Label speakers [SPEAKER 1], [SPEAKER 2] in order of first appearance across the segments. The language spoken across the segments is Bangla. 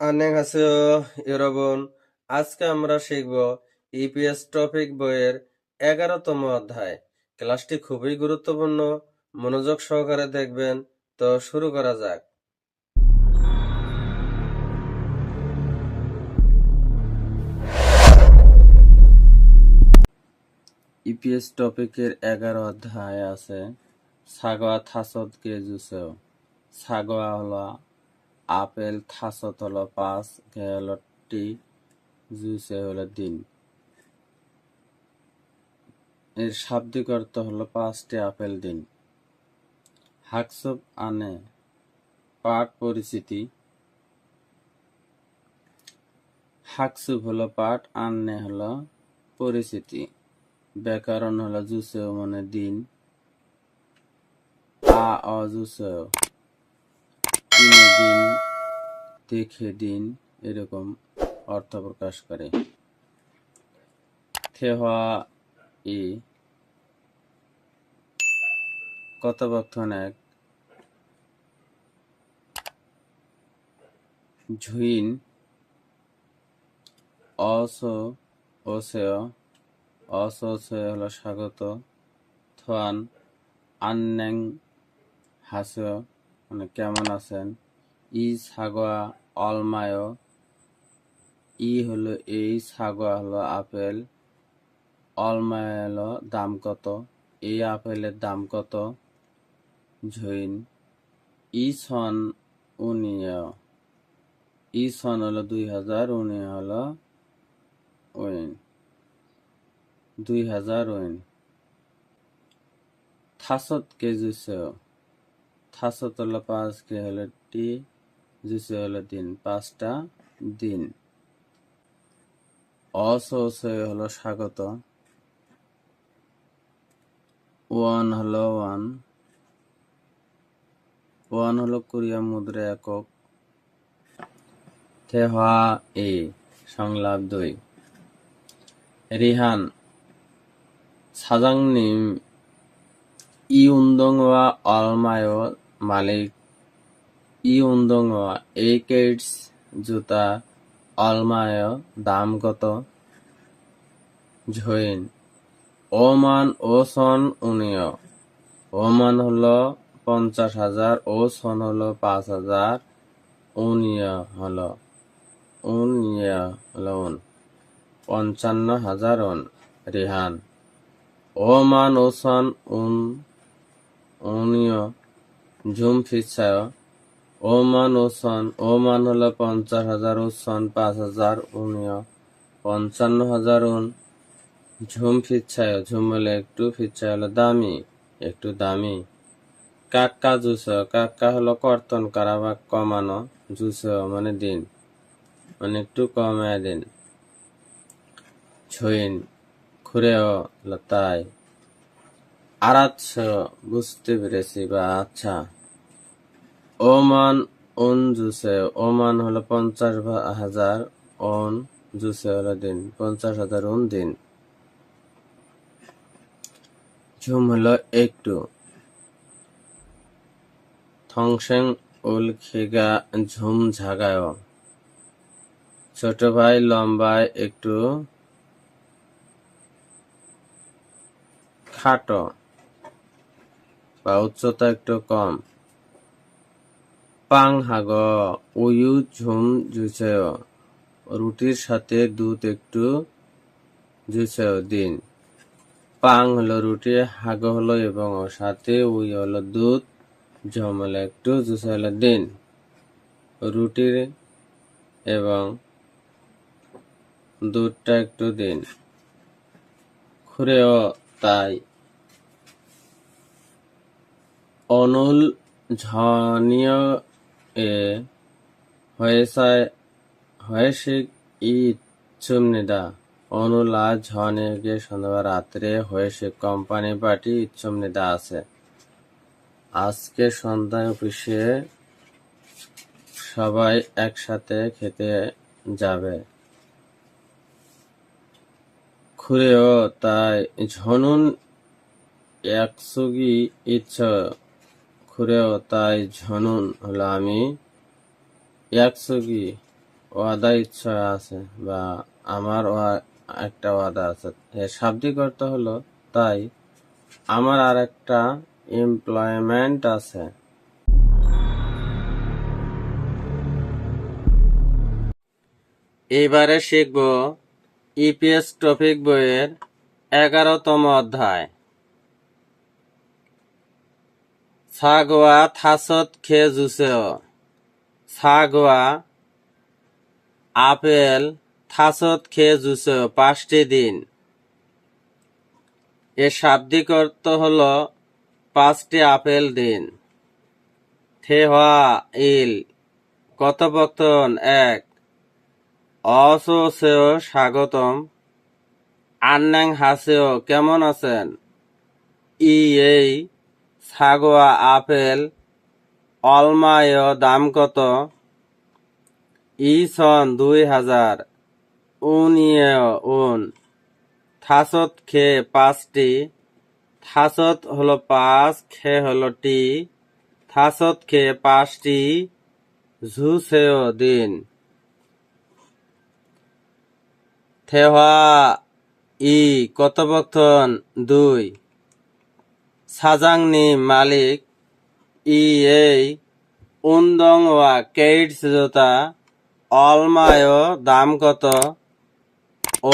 [SPEAKER 1] আনেগাসেও ইরবন আজকে আমরা শিখব ইপিএস টপিক বইয়ের এগারোতম অধ্যায়। ক্লাসটি খুবই গুরুত্বপূর্ণ, মনোযোগ সহকারে দেখবেন। তো শুরু করা যাক। ইপিএস টপিকের এগারো অধ্যায় আছে, সাগোয়া থাসদ গেজুসেও সাগোয়া হলো আপেল থাসত হলো পাঁচ গে হলো টি জুসে হলো দিন এর শাব্দিক অর্থ হলো পাঁচটি আপেল দিন হাকসব আনে পাঠ পরিচিতি। হাকসুব হলো পাঠ আন্নে হলো পরিচিতি। ব্যাকরণ হলো জুসেও মানে দিন আ অজুসেও কিনে দিন, দেখে দিন এরকম অর্থ প্রকাশ করে। থেহা ই কথোপকথন এক ঝুইন অস ওসেয় অস ওসেয় হলো স্বাগত, থোয়ান আন্যাং হাসেয়। মানে কেমন আছেন? ই সাগোয়া অলমায়। ই হলো এই সাগোয়া হলো আপেল। অলমায় হলো দাম কত? এই আপেলের দাম কত? ঝুইন। ই সন উনিয়। ই সন হলো দুই হাজার উনি হলো ওয়েন দুই হাজার ওয়েন থাসত কে জুসেও থাসত হলো পাঁচ কে হলো টি জুসে হলো দিন পাঁচটা দিন অসে হলো স্বাগত ওয়ান হলো ওয়ান ওয়ান হলো কোরিয়া মুদ্রা একক থেহা এ সংলাপ দুই রিহান 사장님, 이 운동화 얼마요? মালিক। ইউন্দংহ এইকেইডস জুতা অলমায় দামগত। ঝইন ওমান ও সন উনিয় ওমান হল পঞ্চাশ হাজার ও সন হল পাঁচ হাজার উনিয় হল। উনিয় হলো পঞ্চান্ন হাজার ওন রিহান ওমান ও সন উন উনিয় ঝুম ফিসায় ওমান ওসন ওমান হলো পঞ্চাশ হাজার ওসন পাঁচ হাজার উনিয়। পঞ্চান্ন হাজার উন। ঝুম ফিচ্ছায় ঝুম হলে একটু ফিচ্ছায় হলো দামি, একটু দামি। কাক্কা জুস, কাক্কা হলো কর্তন করা বা কমানো জুস মানে দিন মানে একটু কমায় দিন। ছইন, খুঁড়েও তাই। আরাচ্ছ, বুঝতে পেরেছি, বা আচ্ছা। ওমান ওন জুসে, ওমান হলো পঞ্চাশ হাজার ওন জুসে হলো দিন, পঞ্চাশ হাজার ওন দিন। ঝুম হলো একটু। থংসেং উল খিগা ঝুম ঝাগায়। ছোট ভাই লম্বায় একটু খাটো। বা উচ্চতা একটু কম। পাং হাগ উয়ু ঝুম জুছেয় রুটির সাথে দুধ একটু জুছেয় দিন। পাং হলো রুটি, হাগ হলো এবং সাথে উই হলো দুধ, ঝুম হলো একটু জুছে হলো দিন। রুটির এবং দুধটা একটু দিন। খুঁড়েও তাই। অনুল ঝনীয় এ হয়েসায় হয়েছে ই ইচ্ছুমনিদা অনুল আজ ঝনেগে সন্ধ্যা রাত্রে হয়েছে কোম্পানি পার্টি ইচ্ছুমনিদা আছে। আজকে সন্ধ্যায় অফিসে সবাই একসাথে খেতে যাবে। খুঁড়েও তাই ঝনুন একসুগি ইচ্ছা খুঁড়েও তাই ঝনুন হলো আমি। একসুগি ওয়াদা ইচ্ছা আছে বা আমার একটা ওয়াদা আছে। এর শাব্দিক অর্থ হলো তাই আমার আর একটা এমপ্লয়মেন্ট আছে। এবারে শিখব ইপিএস টপিক বইয়ের এগারোতম অধ্যায়। ছাগোয়া থাসত খে জুসেও ছাগোয়া আপেল থাসত খে জুসেও পাঁচটি দিন। এর শাব্দিক অর্থ হল পাঁচটি আপেল দিন। থেহা ইল কথোপকথন এক। অসোসেও স্বাগতম। আন্নাং হাসেও কেমন আছেন? ই এই সাগোয়া আপেল, অলমায় দাম কত ই সন দুই হাজার, উনিয়ে উন। থাসত খে পাঁচটি। থাসত হলো পাঁচ, খে হলো টি। থাসত খে পাঁচটি। ঝুসেও দিন। থেহা ই কথোপকথন দুই। সাজাংনি মালিক ই এই উন্দং ওয়া কেইটস জোতা, অলমায় দাম কত?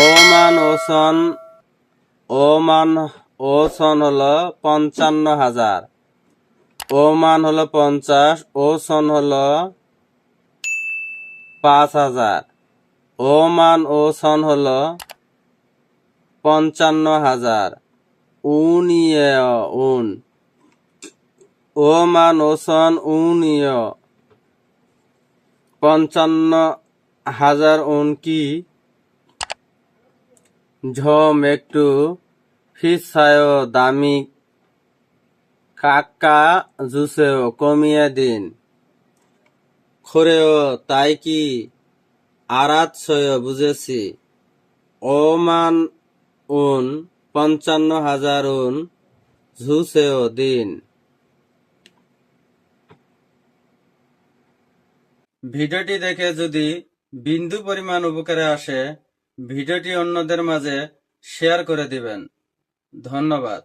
[SPEAKER 1] ওমান ওসন ওমান ওসন হলো পঞ্চান্ন হাজার। ওমান হলো পঞ্চাশ, ওসন হলো পাঁচ হাজার। ওমান ও সন হল পঞ্চান্ন হাজার। উন। ওমান ও সন উনিয়। পঞ্চান্ন হাজার উন কি? ঝম একটু ফিসায় দামি কাকা জুসেও কমিয়ে দিন। খরেও তাই কি আরাতশয় বুঝেছি। ওমান উন পঞ্চান্ন হাজার উন ঝুসেও দিন। ভিডিওটি দেখে যদি বিন্দু পরিমাণ উপকারে আসে, ভিডিওটি অন্যদের মাঝে শেয়ার করে দিবেন। ধন্যবাদ।